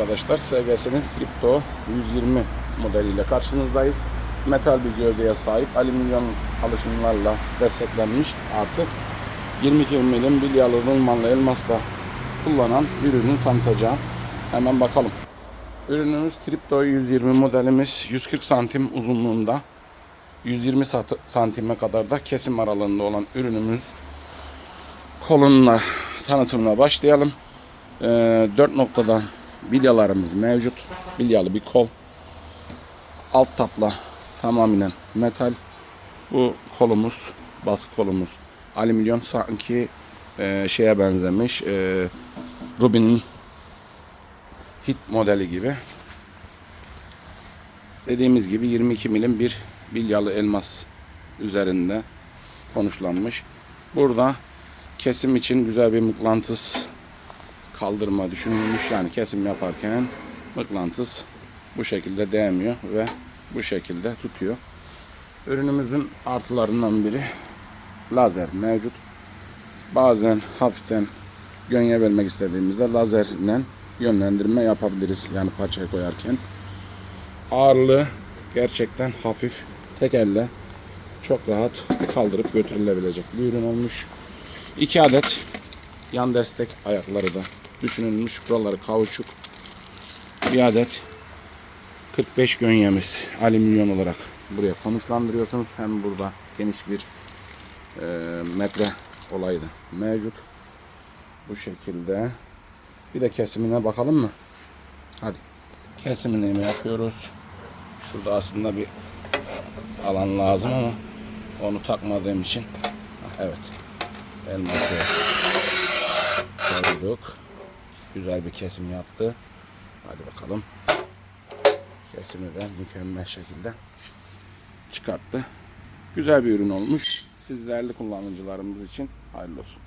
arkadaşlar. SGS'nin Tripto 120 modeliyle karşınızdayız. Metal bir gövdeye sahip alüminyum alışımlarla desteklenmiş artı 22 milim bilyalı rulmanlı elmasla kullanan bir ürünü tanıtacağım. Hemen bakalım. Ürünümüz Tripto 120 modelimiz 140 santim uzunluğunda 120 sat- santime kadar da kesim aralığında olan ürünümüz kolunla tanıtımına başlayalım. Ee, 4 noktadan bilyalarımız mevcut. Bilyalı bir kol. Alt tapla tamamen metal. Bu kolumuz, baskı kolumuz alüminyum sanki e, şeye benzemiş. E, Rubin'in hit modeli gibi. Dediğimiz gibi 22 milim bir bilyalı elmas üzerinde konuşlanmış. Burada kesim için güzel bir mıknatıs kaldırma düşünülmüş. Yani kesim yaparken mıknatıs bu şekilde değmiyor ve bu şekilde tutuyor. Ürünümüzün artılarından biri lazer mevcut. Bazen hafiften gönye vermek istediğimizde lazerle yönlendirme yapabiliriz. Yani parçayı koyarken. Ağırlığı gerçekten hafif. Tek elle çok rahat kaldırıp götürülebilecek bir ürün olmuş. 2 adet yan destek ayakları da düşünülmüş. Buraları kauçuk. Bir adet 45 gönyemiz alüminyum olarak buraya konuşlandırıyorsunuz. Hem burada geniş bir e, metre olayı da mevcut. Bu şekilde. Bir de kesimine bakalım mı? Hadi. Kesimini yapıyoruz. Şurada aslında bir alan lazım ama onu takmadığım için Ah, evet elması koyduk. Güzel bir kesim yaptı. Hadi bakalım. Kesimi de mükemmel şekilde çıkarttı. Güzel bir ürün olmuş. Sizlerle kullanıcılarımız için hayırlı olsun.